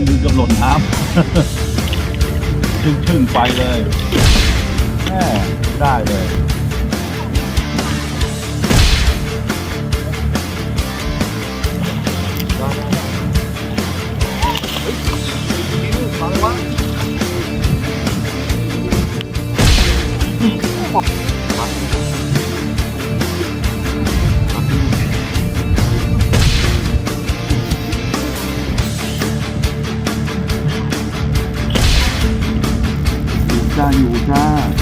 งดึงกับหล่นน้ำชึ่งชึ่งๆไปเลยแม่ได้เลยอยู่าอยู่ จ้ามา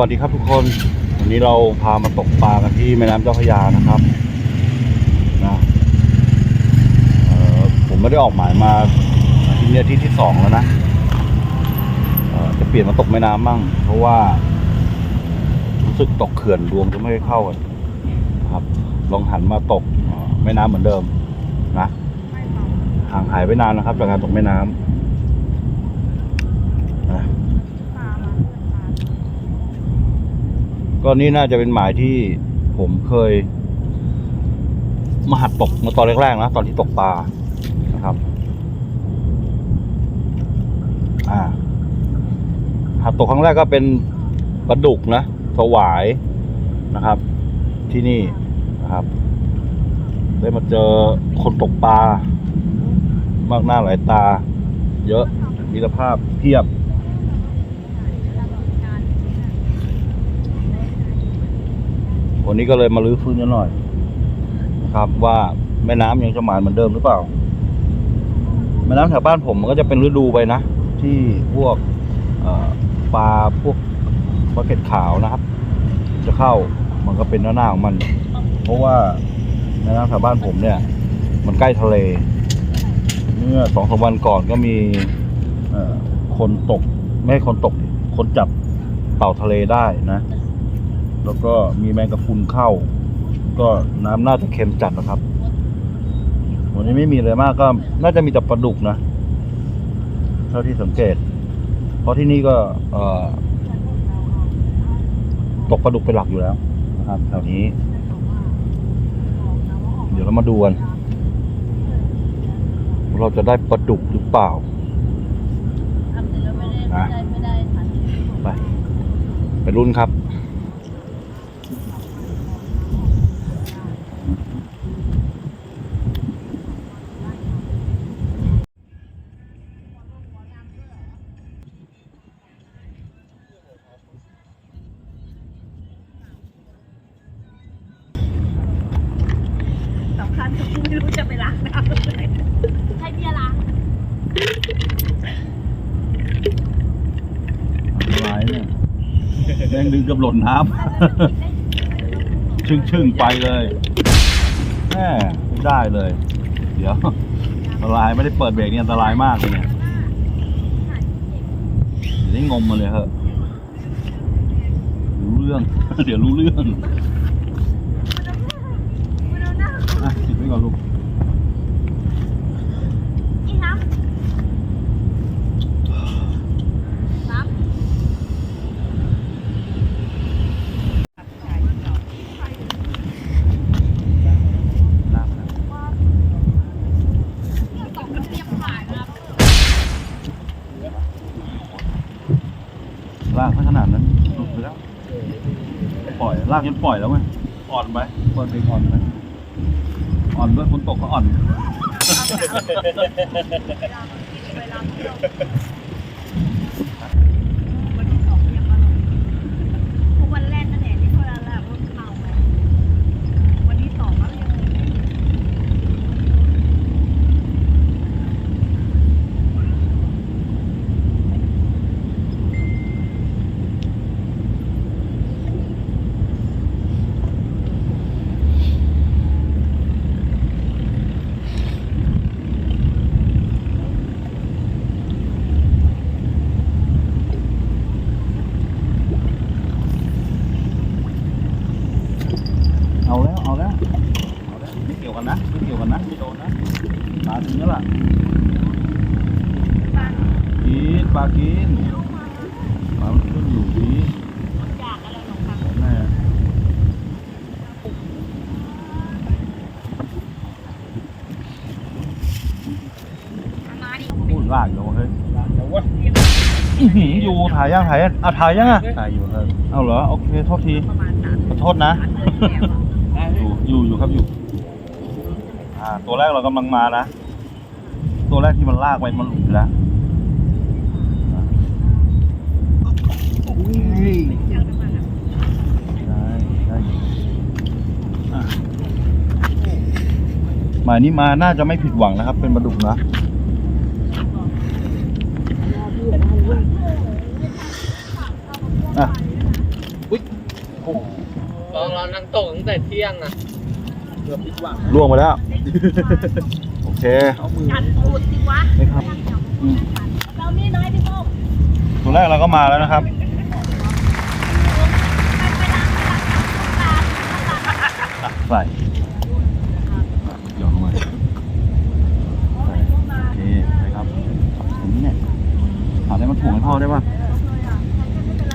วัสดีครับทุกคน วันนี้เราพามาตกปลากันที่แม่น้ำเจ้าพระยานะครับนะผมไม่ได้ออกหมายมาที่นี่ที่ที่สองแล้วนะจะเปลี่ยนมาตกแม่น้ำบ้างเพราะว่า รู้สึกตกเขื่อนรวมจะไม่เข้ากันครับ ลองหันมาตกแม่น้ำเหมือนเดิมนะห่างหายไปนานนะครับจากการตกแม่น้ำนะ ก็นี่น่าจะเป็นหมายที่ผมเคย มาหัดตกมาตอนแรกๆนะตอนที่ตกปลานะครับ อ่า หัดตกครั้งแรกก็เป็นปลาดุกนะสวายนะครับ ที่นี่นะครับ ได้มาเจอคนตกปลามากหน้าหลายตา เยอะมีสภาพเพียบ วันนี้ก็เลยมาลื้อฟื้นกันหน่อยนะครับ ว่าแม่น้ำยังจะหมานเหมือนเดิมหรือเปล่า แม่น้ำแถวบ้านผมมันก็จะเป็นฤดูไปนะ ที่พวกปลาพวกปลาเก็ดขาวนะครับ จะเข้ามันก็เป็นหน้าหน้าของมัน เพราะว่าแม่น้ำแถวบ้านผมเนี่ย มันใกล้ทะเล เมื่อสองสามวันก่อนก็มีคนตก ไม่คนตกคนจับเต่าทะเลได้นะ แล้วก็มีแมงกะพรุนเข้า ก็น้ำน่าจะเค็มจัดนะครับ วันนี้ไม่มีอะไรมากก็ น่าจะมีแต่ปลาดุกนะ เท่าที่สังเกต เพราะที่นี่ก็เอ่อตกปลาดุกเป็นหลักอยู่แล้วนะครับแถวนี้ เดี๋ยวเรามาดูกันว่าเราจะได้ปลาดุกหรือเปล่าทำเสร็จแล้วไม่ได้ไม่ได้ไม่ได้ทันไปไปรุ่นครับ ไม่รู้จะไปล้างน้ำเลยให้เบียร์ล้างอะไรเนี่ยแม่งดึงกับหล่นน้ำชึ่งชึ่งๆไปเลยแม่ไม่ได้เลย เดี๋ยวอันตรายไม่ได้เปิดเบรกเนี่อันตรายมากเลยเนี่ยเดี๋ยวได้งมมาเลยเหอะรู้เรื่อง เดี๋ยวรู้เรื่องอะติดไว้ก่อนลูก อีน้ำน้ำ ลากนะ ตกกระเทียมขายนะ ลากซะขนาดนั้นหลุดไปแล้ว ปล่อยลากจนปล่อยแล้วไงอ่อนไปเปิดไปอ่อนไปอ่อนด้วยฝนตกก็อ่อน เวลาเเอาแล้วเอาแล้วไม่เกี่ยวกันนะไม่เกี่ยวกันนะไม่โดนนะปลาถึงแล้วล่ะกินปลากินปลามันขึ้นอยู่ดีแม่พูดลากอยู่เฮ้ยอยู่ถ่ายย่างถ่ายยังอะถ่ายยังอะถ่ายอยู่เฮ้ยเอาเหรอโอเคโทษทีขอโทษนะ อยู่อยู่อยู่ครับอยู่ อ่า ตัวแรกเรากำลังมานะ ตัวแรกที่มันลากไปมันหลุดไปแล้วอุ้ยได้ได้อะหมายนี้มาน่าจะไม่ผิดหวังนะครับ เป็นปลาดุกนะอะตอนเรานั่งตกตั้งแต่เที่ยงอะ เกือบผิดหวังล่วงไปแล้ว โอเค เอามือจัดตูดสิวะนี่ครับอืมเรานี่น้อยพี่โป้งตัวแรกเราก็มาแล้วนะครับอะใส่หย่อนลงมาใส่โอเคไปครับอย่างนี้เนี่ยหาได้มาถ่วงให้พ่อได้ป่ะ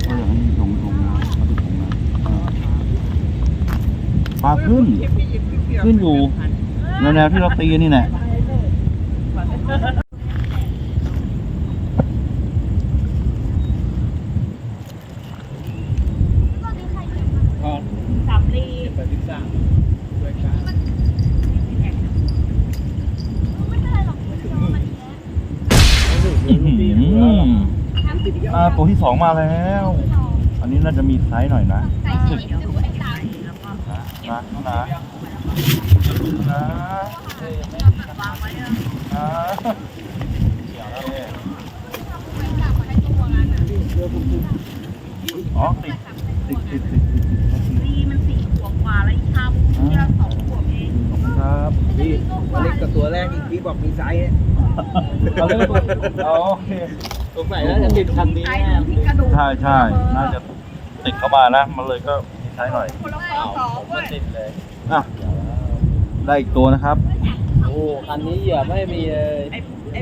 เออให้ลงลงนะมาถึงลงนะเออปลาขึ้น ขึ้นอยู่แนวแนวที่เราตีนี่แหละพอสามลีเก็บไปที่สามด้วยกันไม่เป็นไรหรอกไม่ต้องมันแย่อื้อหืออ่าตัวที่สองมาแล้ว อันนี้น่าจะมีไซส์หน่อยนะใส่สีเดี๋ยวดูไอ้ตาแล้วก็นะ นะนะวางไว้เลยนะอ๋อติดติดติดติดติดติดลีมันสี่ขวบกว่าแล้วอีกชาบูที่เราสองขวบเองขอบคุณครับนี่ตัวเล็กกับตัวแรกอีกที่บอกมีไซส์เนี่ยเอาเลยเอาโอเคสงสัยน่าจะติดคันนี้แน่ที่กระดูกใช่ใช่น่าจะติดเข้ามานะ มันเลยก็มีไซส์หน่อยคนละสองผมเว้ก็ยติดเลยอะ ได้อีกตัวนะครับ โอ้ คันนี้เหยื่อไม่มีเลย ไอ้ไอ้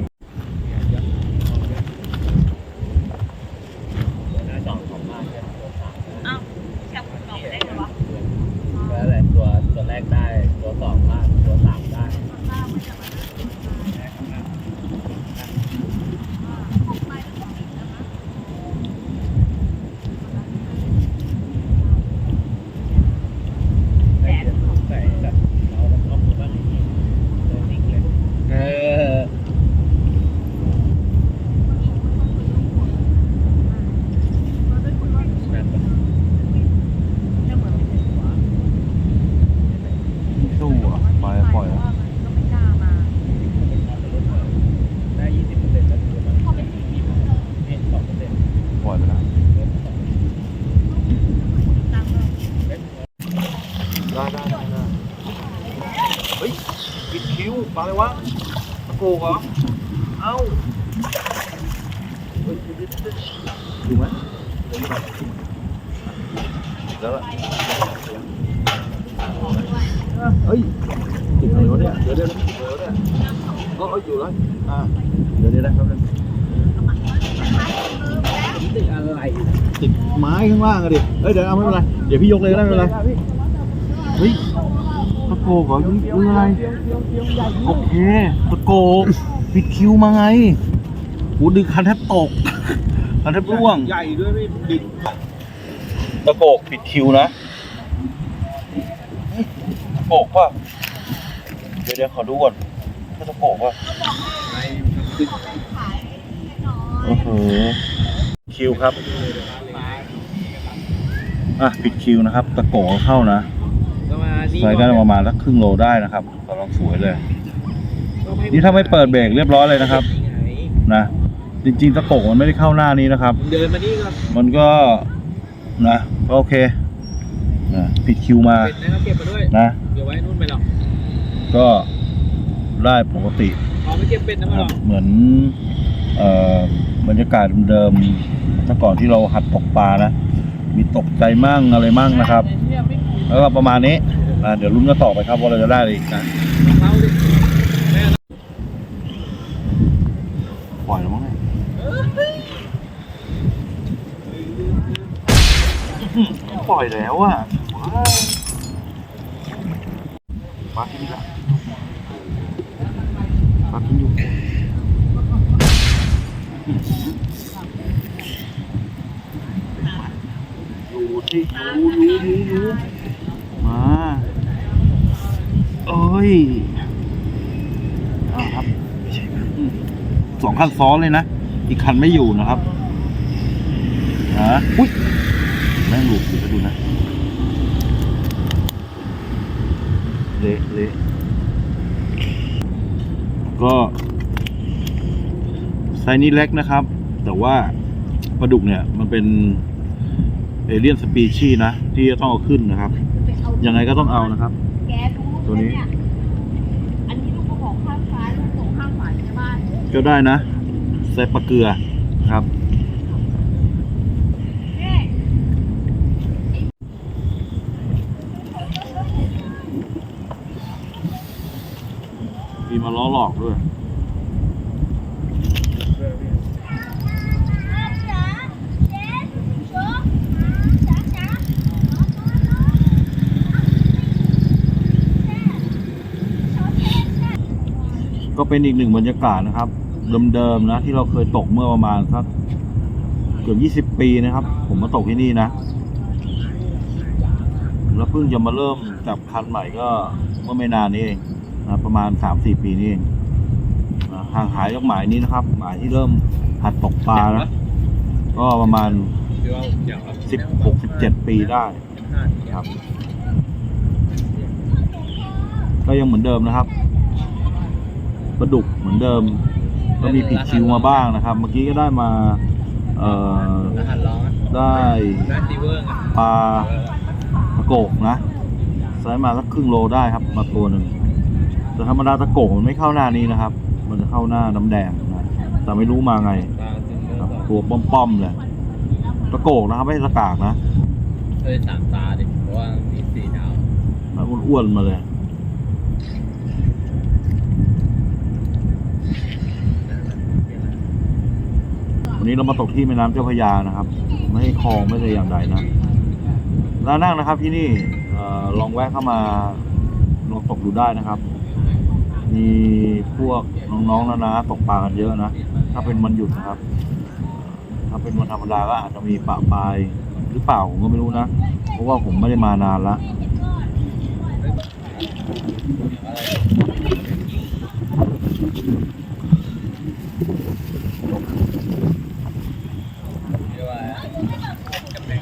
สองของมาแค่ตัวสาม เอ้าแค่คุณบอกได้เลยวะ แล้วอะไรตัวตัวแรกได้ ตัวสองได้ตัวสามได้ แดด ใส่แบบเราเอามือบ้างเออ จะเหมือนเป็นหัว ไม่สู้อะปล่อยปล่อยอะ ก็ไม่กล้ามา ได้ยี่สิบเปอร์เซ็นต์แล้วคือมัน พอเป็นสีที่มัน เห็นสองเปอร์เซ็นต์ ปล่อยไปแล้ว ตั้งเลย ได้ได้ได้ได้เฮ้ยปิดคิ้วปลาอะไรวะตะโกกเหรอ เอ้าเฮ้ย ดูไหมแล้วเฮ้ยติดอะไรวะเนี่ยเดี๋ยวเดี๋ยวเดี๋ยวเดี๋ยวเนี่ยก็เอาอยู่แล้วอ่าเดี๋ยวเดี๋ยวนะครับติดอะไรติดไม้ข้างล่างอะดิเอ้ยเดี๋ยวเอาไม่เป็นไรเดี๋ยวพี่ยกเลยก็ได้ไม่เป็นไรเฮ้ยตะโกกเหรอนี่คืออะไรโอเคตะโกปิดคิวมาไงโหดึงคันแทบตก คันแทบร่วง ใหญ่ด้วยไม่ดิดตะโกกปิดคิวนะเฮ้ยตะโกกป่ะเดี๋ยวเดี๋ยวขอดูก่อนถ้าตะโกกป่ะในติดโอ้โหคิวครับ อะปิดคิวนะครับ ตะโกกเข้านะก็มานี่ไซส์ก็ประมาณสักครึ่งโลได้นะครับกำลังสวยเลย นี่ถ้าไม่เปิดเบรกเรียบร้อยเลยนะครับ นะ จริงๆตะโกกมันไม่ได้เข้าหน้านี้นะครับ เดินมานี่ก็มันก็นะก็โอเคนะปิดคิวมาเป็ดนะครับเก็บมาด้วย นะเดี๋ยวไว้นู่นไปหรอกก็ได้ปกติเอาไม่เก็บเป็ดนะนะมาคหรรัอบกเหมือนเอ่อบรรยากาศเดิมๆถ้าก่อนที่เราหัดตกปลานะ มีตกใจมั่งอะไรมั่งนะครับ แล้วก็ประมาณนี้นะเดี๋ยวลุ้นกันต่อไปครับว่าเราจะได้อะไรอีกนะ เขาดิ ปล่อยแล้วอะว้ายปลากินอีกละปลากินอยู่อยู่ที่อยู่อยู่อยู่อยู่มาเอ้ยอ่าครับสองคันซ้อนเลยนะ อีกคันไม่อยู่นะครับฮะอุ้ย หลุดอยู่ไปดูนะเละเละก็ไซส์นี้เล็กนะครับ แต่ว่าปลาดุกเนี่ย มันเป็นเอเลียนสปีชีส์นะ ที่จะต้องเอาขึ้นนะครับ ยังไงก็ต้องเอานะครับ แกรู้ตัวนี้เยอันนี้ลูกกระบอกข้างซ้ายลูกตรงข้างขวาใช่ไหมก็ได้นะไซส์ปลาเกลือนะครับ เนี่ย มีมาล้ อกด้วยก็เป็นอีกหนึ่งบรรยากาศนะครับ เดิมๆนะ ที่เราเคยตกเมื่อประมาณสักเกือบยี่สิบปีนะครับ ผมมาตกที่นี่นะ แล้วเพิ่งจะมาเริ่มจับคันใหม่ก็เมื่อไม่นานนี้เอง ประมาณสามสี่ปีนี้เองนะห่างหายจากหมายนี้นะครับหมายที่เริ่มหัดตกปลานะก็ประมาณคือว่าอย่างละสิบหกสิบเจ็ดปีได้ห้าครับ ก็ยังเหมือนเดิมนะครับปลาดุกเหมือนเดิม ก็มีผิดคิวมาบ้างนะครับ เมื่อกี้ก็ได้มา เอ่อรหัสร้อนได้ด้านซีเวอร์ไงปลาตะโกกนะไซส์มาสักครึ่งโลได้ครับ มาตัวหนึ่ง แต่ธรรมดาตะโกกมันไม่เข้าหน้านี้นะครับ มันจะเข้าหน้าน้ำแดงนะแต่ไม่รู้มาไงตาซึมเมอครับร์ตัวป้อมๆเลยตะโกกนะครับไม่ใช่ตะกากนะเอ้ยสามตาดิเพราะว่ามีสี่ดาวแล้วอ้วนๆมาเลยวันนี้เรามาตกที่แม่น้ำเจ้าพระยานะครับ ไม่ให้คลองไม่ได้อย่างใดนะร้านนั่งนะครับที่นี่เออลองแวะเข้ามาลองตกดูได้นะครับ มีพวกน้องๆนะนะตกปลากันเยอะนะ ถ้าเป็นวันหยุดนะครับ ถ้าเป็นวันธรรมดาก็อาจจะมีปะปลายหรือเปล่าผมก็ไม่รู้นะ เพราะว่าผมไม่ได้มานานละ เรียกว่าจำเป็น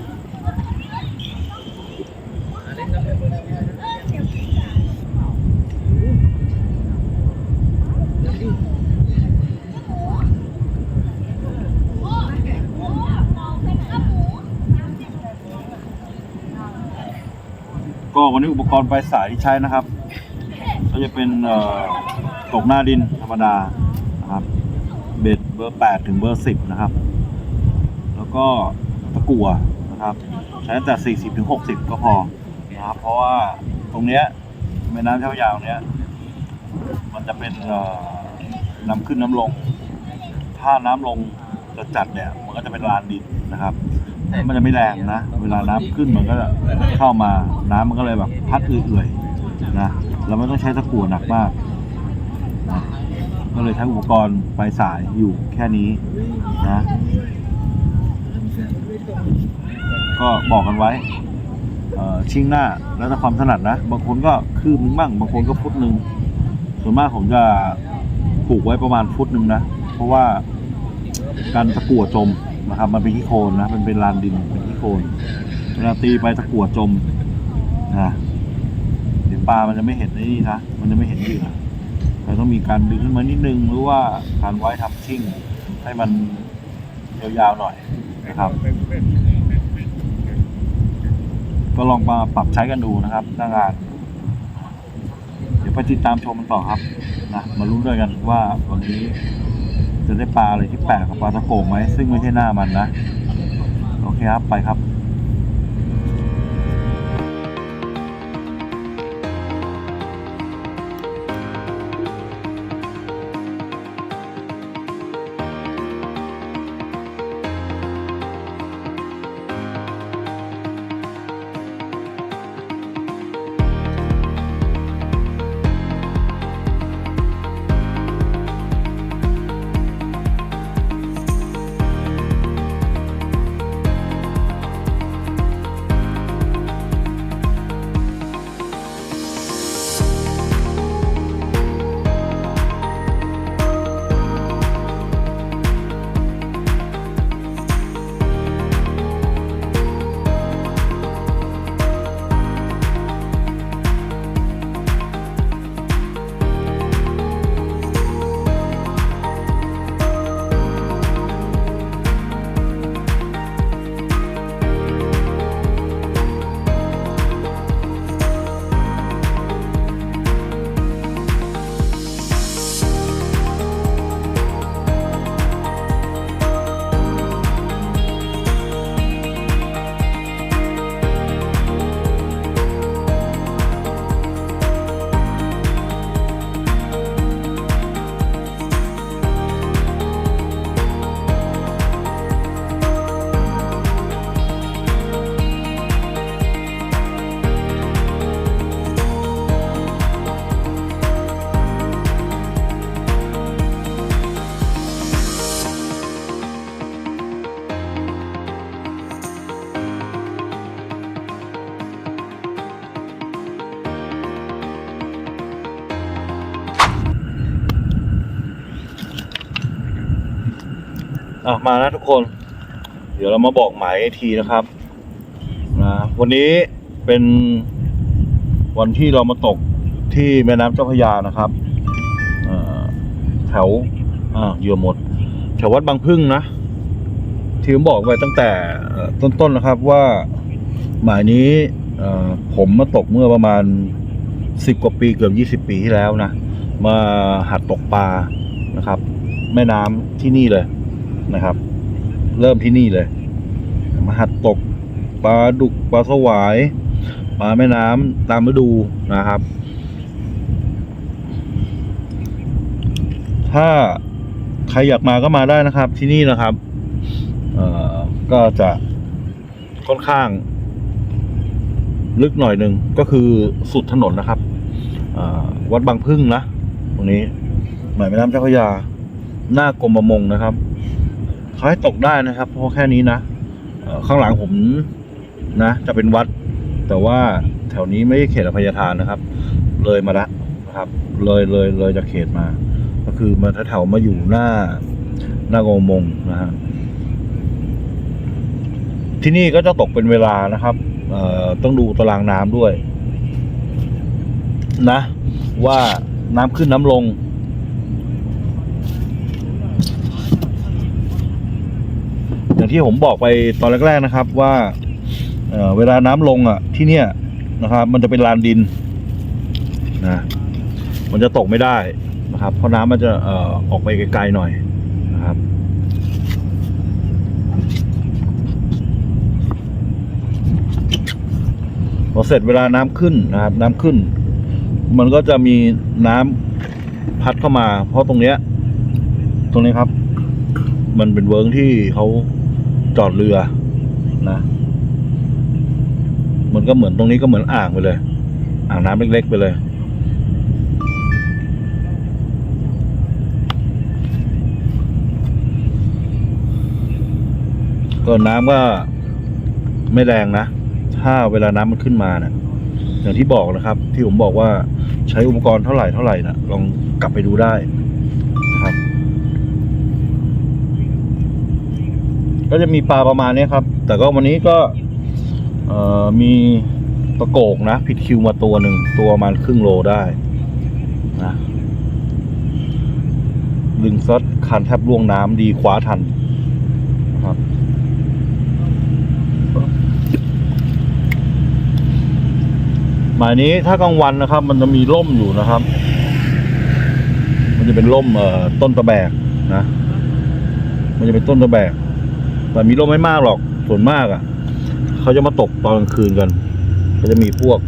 อันนี้ก็เป็น ก็ วันนี้อุปกรณ์ไฟสายที่ใช้นะครับ ก็จะเป็นตกหน้าดินธรรมดานะครับ เบ็ดเบอร์แปดถึงเบอร์สิบนะครับ แล้วก็ตะกั่วนะครับ ใช้แต่สี่สิบถึงหกสิบก็พอนะครับ เพราะว่าตรงเนี้ยแม่น้ำเจ้ายาตรงเนี้ยมันจะเป็นเอ่อนำขึ้นน้ำลง ถ้าน้ำลงจะจัดเนี่ย มันก็จะเป็นลานดินนะครับ มันจะไม่แรงนะ เวลาน้ำขึ้นมันก็เข้ามาน้ำมันก็เลยแบบพัดเอื่อยๆนะเราไม่ต้องใช้ตะกั่วหนักมากนะก็เลยใช้อุปกรณ์ไฟสายอยู่แค่นี้นะ ก็บอกกันไว้เอ่อชิงหน้าแล้วแต่ความถนัดนะ บางคนก็คืบนึงบ้างบางคนก็ฟุตหนึ่งส่วนมากผมจะผูกไว้ประมาณฟุตหนึ่งนะ เพราะว่าการตะกั่วจม นะครับ มันเป็นขี้โคลนนะมันเป็นลานดินเป็นขี้โคลนเวลาตีไปตะกั่วจมนะเดี๋ยวปลามันจะไม่เห็นนี่นะมันจะไม่เห็นเหยื่อเราต้องมีการดึงขึ้นมานิดนึงหรือว่าการไว้ทำชิ่ง ให้มันยาวๆหน่อยนะครับก็ลองมาปรับใช้กันดูนะครับหน้างาน เดี๋ยวไปติดตามชมมันต่อครับนะมาลุ้นด้วยกันว่าวันนี้ จะได้ปลาอะไรที่แปลกกับปลาตะโกงไหมซึ่งไม่ใช่หน้ามันนะ โอเคครับ ไปครับ อะมานะทุกคน เดี๋ยวเรามาบอกหมายอีกทีนะครับนะวันนี้เป็นวันที่เรามาตกที่แม่น้ำเจ้าพระยานะครับแถวอ่าเยื่อหมดแถววัดบางพึ่งนะที่ผมบอกไปตั้งแต่ต้นๆนะครับว่าหมายนี้ผมมาตกเมื่อประมาณสิบกว่าปีเกือบยี่สิบปีที่แล้วนะ มาหัดตกปลานะครับ แม่น้ำที่นี่เลย นะครับ เริ่มที่นี่เลยมาหัดตกปลาดุกปลาสวายปลาแม่น้ำตามฤดูนะครับ ถ้าใครอยากมาก็มาได้นะครับ ที่นี่นะครับก็จะค่อนข้าง ลึกหน่อยหนึ่งก็คือสุดถนนนะครับวัดบางพึ่งนะ ตรงนี้หมายแม่น้ำเจ้าพระยา หน้ากรมประมงนะครับ เขาให้ตกได้นะครับเพราะแค่นี้นะข้างหลังผมนะ จะเป็นวัด แต่ว่าแถวนี้ไม่ใช่เขตอภัยทานนะครับ เลยมาละนะครับ เลยเลยเลยจากเขตมา ก็คือมาแถวมาอยู่หน้าหน้ากรมประมงนะฮะที่นี่ก็จะตกเป็นเวลานะครับต้องดูตารางน้ำด้วย นะ ว่าน้ำขึ้นน้ำลง อย่าง ที่ผมบอกไปตอนแรก ๆนะครับว่าเเวลาน้ำลงอะที่เนี่ยนะครับ มันจะเป็นลานดินนะมันจะตกไม่ได้นะครับ เพราะน้ำมันจะเอ่อออกไปไกลๆหน่อยนะครับพอเสร็จเวลาน้ำขึ้นนะครับ น้ำขึ้น มันก็จะมีน้ำพัดเข้ามา เพราะตรงเนี้ย ตรงนี้ครับ มันเป็นเวิร์กที่เขา จอดเรือนะ มันก็เหมือนตรงนี้ก็เหมือนอ่างไปเลย อ่างน้ำเล็กๆไปเลย ก็น้ำก็ไม่แรงนะ ถ้าเวลาน้ำมันขึ้นมาเนะี่ยอย่างที่บอกนะครับ ที่ผมบอกว่าใช้อุปกรณ์เท่าไหร่เท่าไหร่นะลองกลับไปดูได้ ก็จะมีปลาประมาณนี้ครับ แต่ก็วันนี้ก็มีตะโกกนะผิดคิวมาตัวหนึ่งตัวประมาณครึ่งโลได้นะดึงซัดคันแทบล่วงน้ำดีคว้าทันนะครับหมายนี้ถ้ากลางวันนะครับ มันจะมีร่มอยู่นะครับ มันจะเป็นร่มเอ่อต้นตะแบกนะ มันจะเป็นต้นตะแบก แต่มีร่มไม่มากหรอกส่วนมากอะ่ะเขาจะมาตกตอนกลางคืนกัน ก็จะมีพวก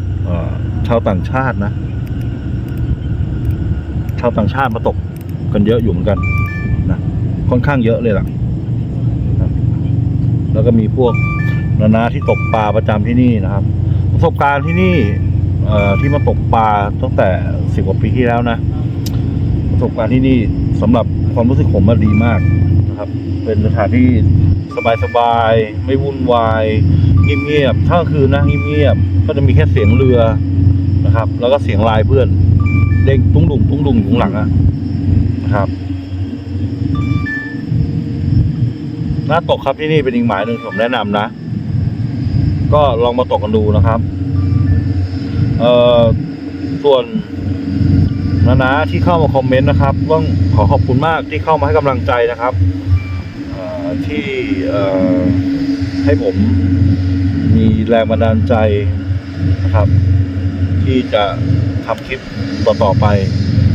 ชาวต่างชาตินะ ชาวต่างชาติมาตกกันเยอะอยู่เหมือนกันนะค่อนข้างเยอะเลยล่ะแล้วก็มีพวกนานาที่ตกปลาประจำที่นี่นะครับ ประสบการณ์ที่นี่ที่มาตกปลาตั้งแต่สิบกว่าปีที่แล้วนะ ประสบการณ์ที่นี่สำหรับความรู้สึกผมมันดีมาก นะครับ เป็นสถานที่สบายๆ ไม่วุ่นวายเงียบๆถ้าคืนนะเงียบๆก็จะมีแค่เสียงเรือนะครับ แล้วก็เสียงลน์เพื่อน เด้งตุ้งดุงตุ้งดุงอยู่ข้างหลังอะนะครับน่าตกครับที่นี่เป็นอีกหมายหนึ่งผมแนะนำนะ ก็ลองมาตกกันดูนะครับ เอ่อส่วน นานาที่เข้ามาคอมเมนต์นะครับต้องขอขอบคุณมากที่เข้ามาให้กำลังใจนะครับที่ให้ผมมีแรงบันดาลใจนะครับ ที่จะทำคลิปต่อๆไป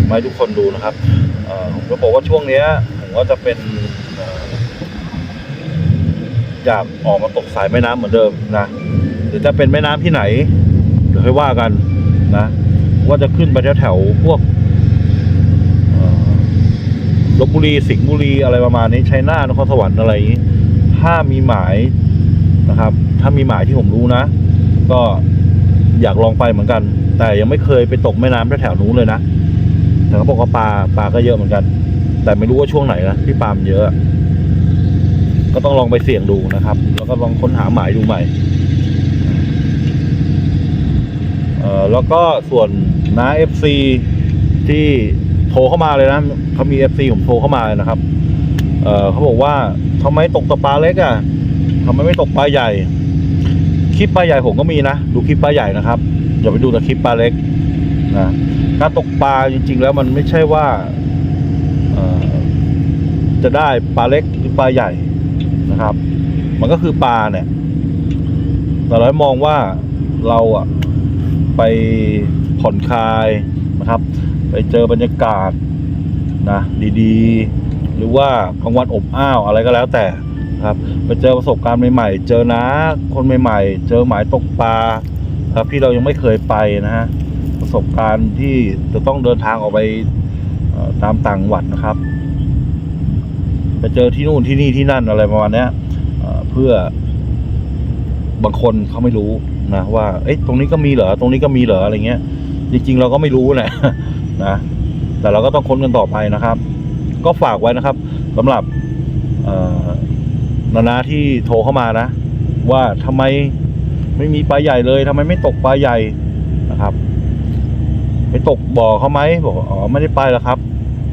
มาให้ทุกคนดูนะครับผมก็บอกว่าช่วงนี้ผมก็จะเป็นอยากออกมาตกสายแม่น้ำเหมือนเดิมนะหรือจะเป็นแม่น้ำที่ไหน เดี๋ยวค่อยว่ากันนะ ว่าจะขึ้นไปแถวๆพวก ลบบุรีสิงห์บุรีอะไรประมาณนี้ชัยนาทนครสวรรค์อะไรอย่างนี้ ถ้ามีหมายนะครับ ถ้ามีหมายที่ผมรู้นะ ก็อยากลองไปเหมือนกัน แต่ยังไม่เคยไปตกแม่น้ำแถวๆนู้นเลยนะแต่เขาบอกว่าปลาปลาก็เยอะเหมือนกัน แต่ไม่รู้ว่าช่วงไหนนะที่ปลามเยอะ ก็ต้องลองไปเสี่ยงดูนะครับ แล้วก็ลองค้นหาหมายดูใหม่เออแล้วก็ส่วนน้าเอฟซีที่ โทรเข้ามาเลยนะเขามีเอฟซีผมโทรเข้ามาเลยนะครับ เออเขาบอกว่าทำไมตกตปลาเล็กอะทำไมไม่ตกปลาใหญ่ คลิปปลาใหญ่ผมก็มีนะ ดูคลิปปลาใหญ่นะครับอย่าไปดูแต่คลิปปลาเล็กนะการตกปลาจริง ๆ แล้วมันไม่ใช่ว่าจะได้ปลาเล็กหรือปลาใหญ่นะครับ มันก็คือปลาเนี่ยแต่เรามองว่าเราอะไปผ่อนคลายนะครับ ไปเจอบรรยากาศนะดีๆ หรือว่ากลางวันอบอ้าวอะไรก็แล้วแต่ครับ ไปเจอประสบการณ์ใหม่ๆ เจอน้าคนใหม่ๆ เจอหมายตกปลาครับที่เรายังไม่เคยไปนะฮะประสบการณ์ที่จะต้องเดินทางออกไปตามต่างจังหวัดนะครับไปเจอที่นู่นที่นี่ที่นั่นอะไรประมาณนี้เอ่อเพื่อบางคนเขาไม่รู้นะว่า เอ๊ะตรงนี้ก็มีเหรอตรงนี้ก็มีเหรออะไรเงี้ย จริง ๆ เราก็ไม่รู้แหละ นะแต่เราก็ต้องค้นกันต่อไปนะครับ ก็ฝากไว้นะครับสำหรับนานาที่โทรเข้ามานะ ว่าทำไมไม่มีปลาใหญ่เลยทำไมไม่ตกปลาใหญ่นะครับไปตกบ่อเขาไหมบอกอ๋อไม่ได้ไปแล้วครับ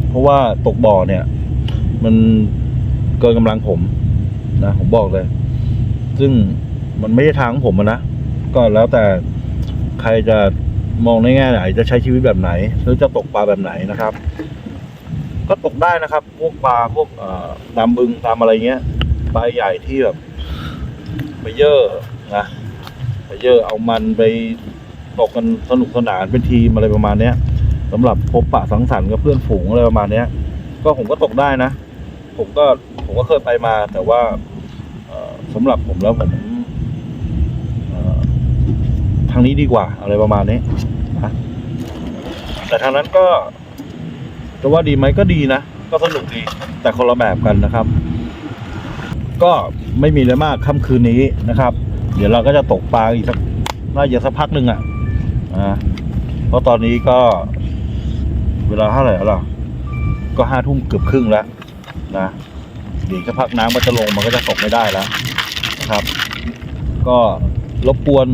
เพราะว่าตกบ่อเนี่ย มันเกินกำลังผมนะผมบอกเลย ซึ่งมันไม่ใช่ทางของผมนะก็แล้วแต่ใครจะ มองในแง่ไหนจะใช้ชีวิตแบบไหน หรือจะตกปลาแบบไหนนะครับ ก็ตกได้นะครับ พวกปลาพวกตามบึงตามอะไรเงี้ยปลาใหญ่ที่แบบไปเยอะนะไปเยอะเอามันไปตกกันสนุกสนานเป็นทีมอะไรประมาณเนี้ยสำหรับพบปะสังสรรค์กับเพื่อนฝูงอะไรประมาณเนี้ย ก็ผมก็ตกได้นะ ผมก็ผมก็เคยไปมา แต่ว่าเอ่อสำหรับผมแล้วผมางนี้ดีกว่าอะไรประมาณนี้นะแต่ทางนั้นก็จะว่าดีไหมก็ดีนะ ก็สนุกดีแต่คนละแบบกันนะครับ ก็ไม่มีอะไรมากค่ำคืนนี้นะครับ เดี๋ยวเราก็จะตกปลาอีกสักน่าจะสักพักหนึ่งอะอ่าเพราะตอนนี้ก็เวลาเท่าไหร่แล้วล่ะก็ห้าทุ่มเกือบครึ่งแล้วนะเดี๋ยวจะพักน้ำมันจะลงมันก็จะตกไม่ได้แล้วนะครับ ก็รบกวน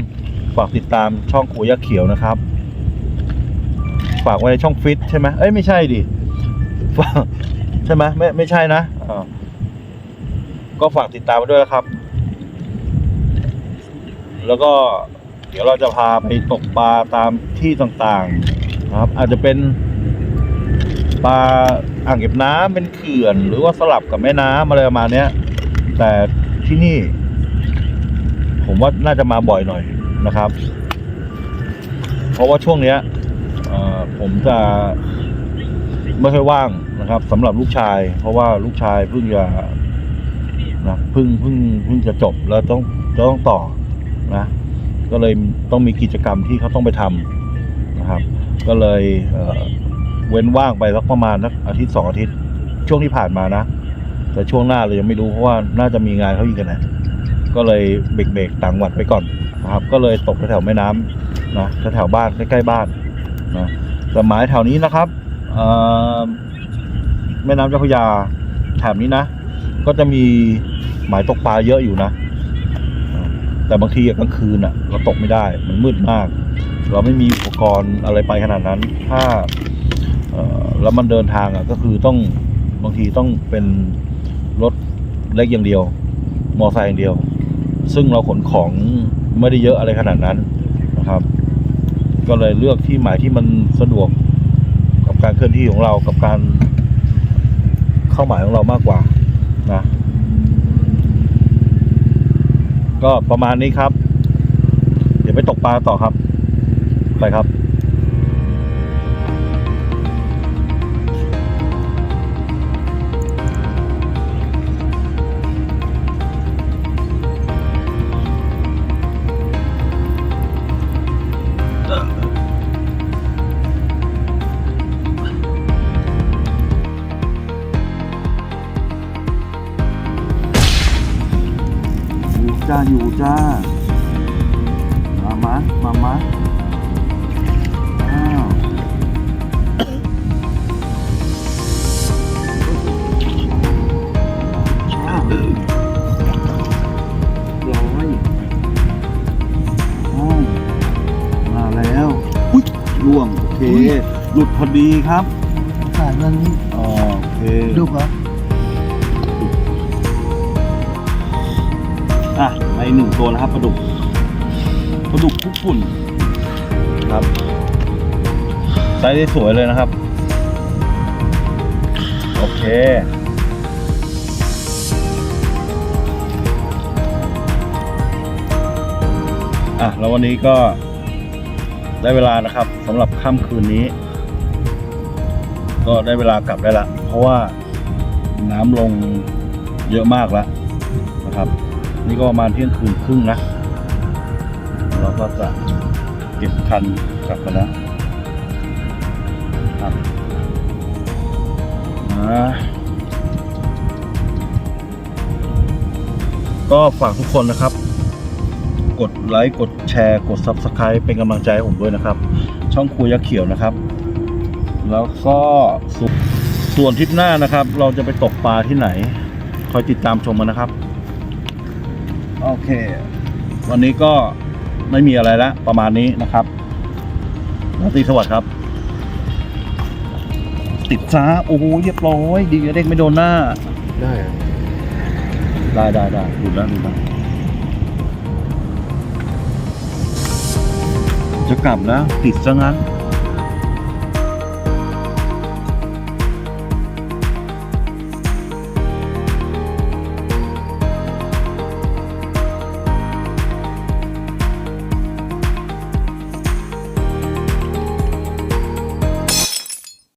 ฝากติดตามช่องขุยยักษ์เขียวนะครับ ฝากไว้ในช่องฟิตใช่ไหมเอ้ยไม่ใช่ดิฝากใช่ไหมไม่ไม่ใช่นะอ่าก็ฝากติดตามไว้ด้วยนะครับ แล้วก็เดี๋ยวเราจะพาไปตกปลาตามที่ต่างๆนะครับ อาจจะเป็นปลาอ่างเก็บน้ำเป็นเขื่อน หรือว่าสลับกับแม่น้ำอะไรประมาณนี้แต่ที่นี่ ผมว่าน่าจะมาบ่อยหน่อย นะครับ เพราะว่าช่วงเนี้ยผมจะไม่ค่อยว่างนะครับสำหรับลูกชาย เพราะว่าลูกชายเพิ่งจะนะเพิ่งเพิ่งเพิ่งจะจบแล้วต้องจะต้องต่อนะก็เลยต้องมีกิจกรรมที่เขาต้องไปทำนะครับ ก็เลยเเว้นว่างไปสักประมาณสักอาทิตย์สองอาทิตย์ ช่วงที่ผ่านมานะ แต่ช่วงหน้าเรายังไม่รู้เพราะว่าน่าจะมีงานเขาอีกกันนะก็เลยเบรกๆต่างจังหวัดไปก่อน นะครับก็เลยตกแถวแม่น้ำนะแถวบ้านใกล้ๆบ้านนะแต่หมายแถวนี้นะครับแม่น้ำเจ้าพระยาแถบนี้นะ ก็จะมีหมายตกปลาเยอะอยู่นะ แต่บางทีอะกลางคืนอะ เราตกไม่ได้มันมืดมาก เราไม่มีอุปกรณ์อะไรไปขนาดนั้น ถ้าแล้วมันเดินทางอะก็คือต้องบางทีต้องเป็นรถเล็กอย่างเดียว มอไซค์อย่างเดียว ซึ่งเราขนของ ไม่ได้เยอะอะไรขนาดนั้นนะครับ ก็เลยเลือกที่หมายที่มันสะดวกกับการเคลื่อนที่ของเรากับการเข้าหมายของเรามากกว่านะก็ประมาณนี้ครับ เดี๋ยวไปตกปลาต่อครับ ไปครับ ล่วงโอเคหลุดพอดีครับสายมันอ๋อโอเคดุกเหรออะในหนึ่งตัวนะครับปลาดุกปลาดุกคุกฝุ่นครับไซส์ได้สวยเลยนะครับ โอเคอะแล้ววันนี้ก็ ได้เวลานะครับสำหรับค่ำคืนนี้ ก็ได้เวลากลับได้ละ เพราะว่าน้ำลงเยอะมากแล้วนะครับ นี่ก็ประมาณเที่ยงคืนครึ่งนะ เราก็จะเก็บคันกลับกันแล้วครับอ่าก็ฝากทุกคนนะครับ กดไลค์กดแชร์ กด Subscribe เป็นกำลังใจให้ผมด้วยนะครับ ช่องคุยยักษ์เขียวนะครับ แล้วก็ส่วนส่วนทริปหน้านะครับ เราจะไปตกปลาที่ไหน คอยติดตามชมกันนะครับ โอเค วันนี้ก็ไม่มีอะไรแล้วประมาณนี้นะครับราตรีสวัสดิ์ครับ ติดซ้าโอ้โหเรียบร้อย ดีนะเด็กไม่โดนหน้า ได้อะได้ได้ได้หลุดแล้วหลุดแล้ว จะกลับแล้วติดซะงั้น